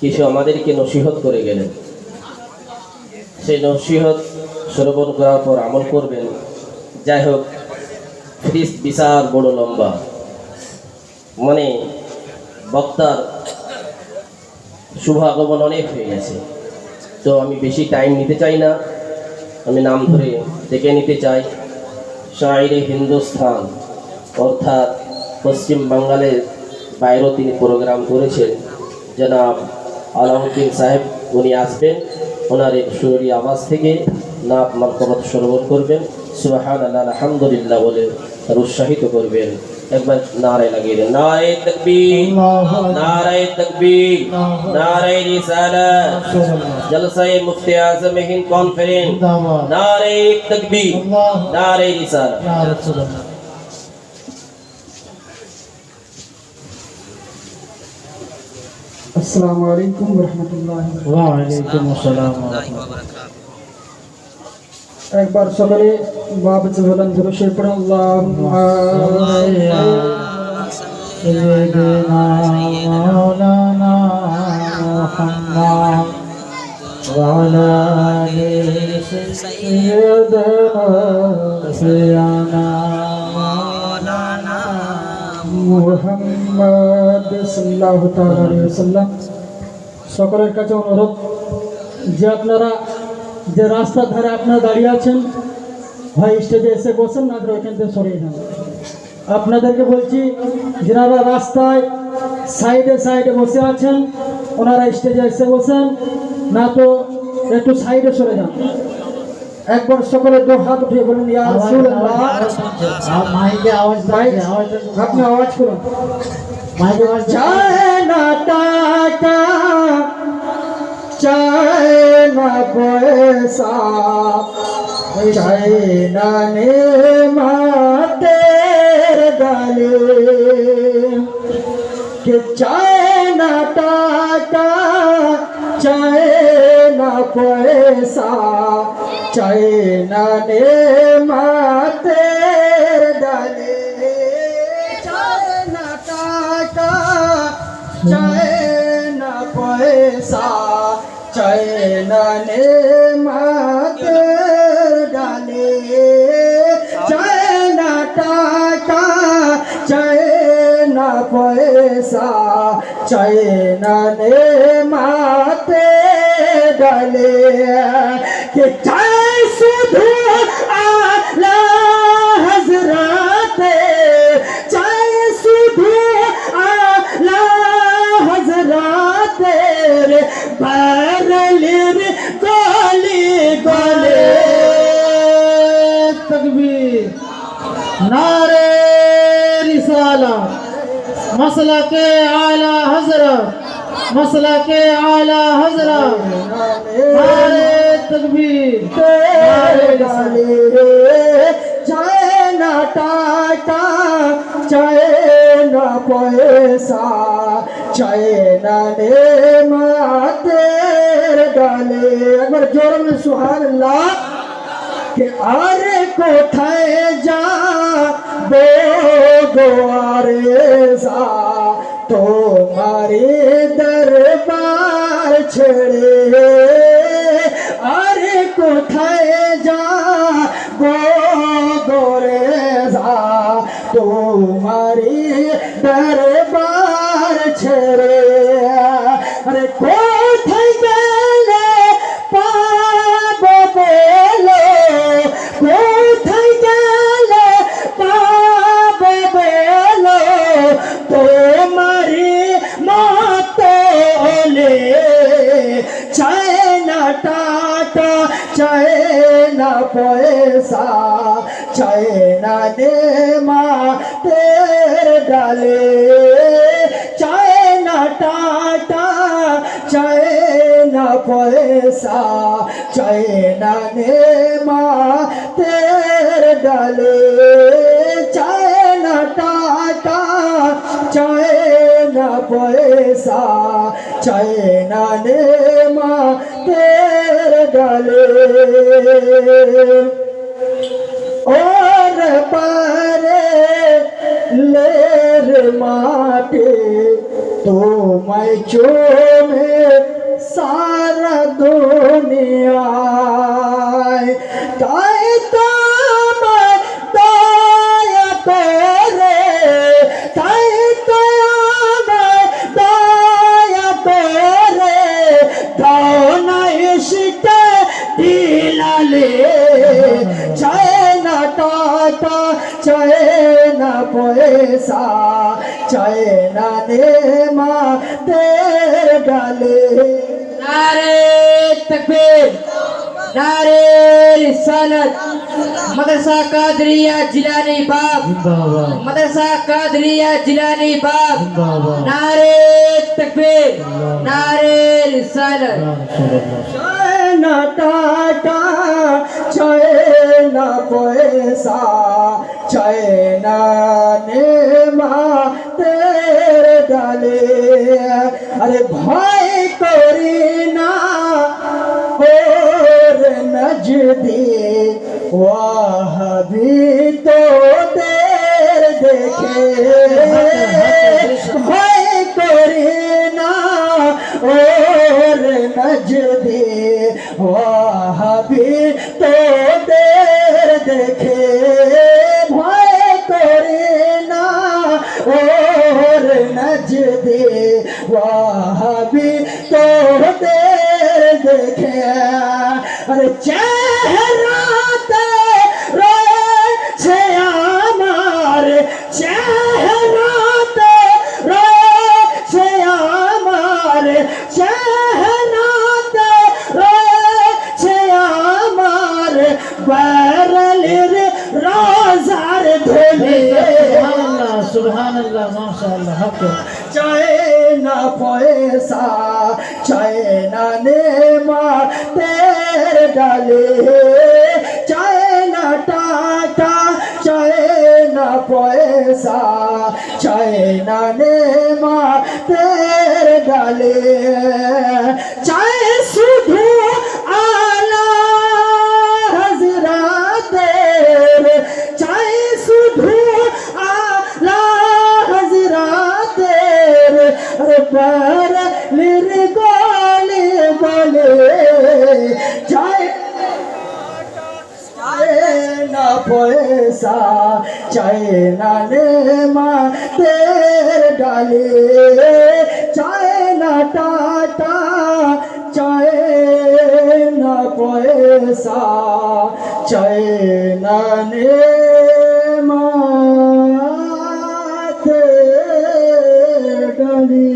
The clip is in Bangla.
কিছু আমাদেরকে নসিহত করে গেলেন। সেই নসিহত শ্রবণ করার পর আমল করবেন। যাই হোক ফিরিস বিশাল বড় লম্বা। মানে বক্তার শুভ আগমন অনেক হয়ে গেছে। তো আমি বেশি টাইম নিতে চাই না। আমি নাম ধরে ডেকে নিতে চাই। শায়রে হিন্দুস্থান, অর্থাৎ পশ্চিম বাঙ্গালের বাইরেও তিনি প্রোগ্রাম করেছেন। জনাব আলাউদ্দিন সাহেব উনি আসবেন। ওনার সুরি আওয়াজ থেকে নাপ মার্কবাত শ্রবণ করবেন। সুবাহান আল্লাহ আলহামদুলিল্লাহ বলে তার উৎসাহিত করবেন। একবার নারায় লাগিয়ে দেন। নারায় তকবীর নারায় তকবীর নারায় রিসালাত। জলসায়ে মুফতি আজম হিন্দ কনফারেন্স নারায় তকবীর নারায় রিসালাত। আসসালামু আলাইকুম রহমতুল্লাহ ওয়ালাইকুম আসসালাম একবার সকলে বাবজ বলেন ধরে পড়ে আল্লাহ سيدنا مولانا محمد وعلى آل سيدنا سيدنا مولانا মুহাম্মদ আলাইহি ওয়াসাল্লাম, সকলের কাছে অনুরোধ যে আপনারা যে রাস্তার ধারে আপনারা দাঁড়িয়ে আছেন হয় স্টেজে এসে বসেন, না ওইখান থেকে সরিয়ে যান আপনাদেরকে বলছি, যারা রাস্তায় সাইডে সাইডে বসে আছেন, ওনারা স্টেজে এসে বসেন, না তো একটু সাইডে সরে যান। একবার সকলে দু হাত উঠিয়ে বলুন ইয়া রাসূলুল্লাহ মাইকে আওয়াজ ভাই, দাও আওয়াজটা আপনি আওয়াজ করুন মাইকে আওয়াজ দাও চায় না টাকা চায় না পয়সা চায় না নেমাতের চায় না পয়সা, চায় না নেমাতের গালে চায় না টাকা, চায় না পয়সা, চায় না নেমাতের গালে না পয়সা চায় না নে মাতে ডালে। কে চায় শুধু আলা হজরাতে চায় শুধু আলা হজরাতে রে? বারলির গলি গলে। তকবীর। না मसल के आला हज़रत मसल के आला हज़रत नारे तकबीर चाहे ना टाटा चाहे ना पैसा चाहे ना ने माते डाले अकबर ज़ोर में सुहान ला के आरे को थे जा दो दो आरे सा तुम्हारे तो दरबार छेड़े টাকা চায় না পয়সা, চায় না মা তের ডালে। চায় না টাকা চায় না পয়সা, চায় না মা তের ডালে। চায় না টাকা চায় না পয়সা, চায় নে মা তের ডালে ওর পারে লের মাটি তোমায় চোমে সারা দুনিয়ায় তাই তো আমার দয়া করে তাই তো আমার দয়া করে দাও না ইশকে দিলালে চায় না টাকা চায় না পয়সা চায় না নেমা তের ডালে नारे तकबीर नारे रिसालत मदरसा कादरिया जिलानी बाप मदरसा कादरिया जिलानी बाप नारे तकबीर नारे रिसालत চায় না টাকা চায় না পয়সা চায় না নেমা তের ডালে আরে ভয় করি না ওর নজদি ওয়াহাবি তো তের দেখে ভয় করি না ওর নজদি ওয়াহাবি তোতে দেখে ভয় করে না। ওর নজদে ওয়াহাবি তো তের দেখে। আরে চেহারাতে মাশাআল্লাহ হক চায় না পয়সা চায় না নেমা, তের ডালে চায় না টাকা চায় না পয়সা চায় না নেমা, তের ডালে চায় শুধু পয়সা চায় না নেমা তের ডালে। চায় না টাটা, চায় না পয়সা, চায় না নেমা তের ডালে।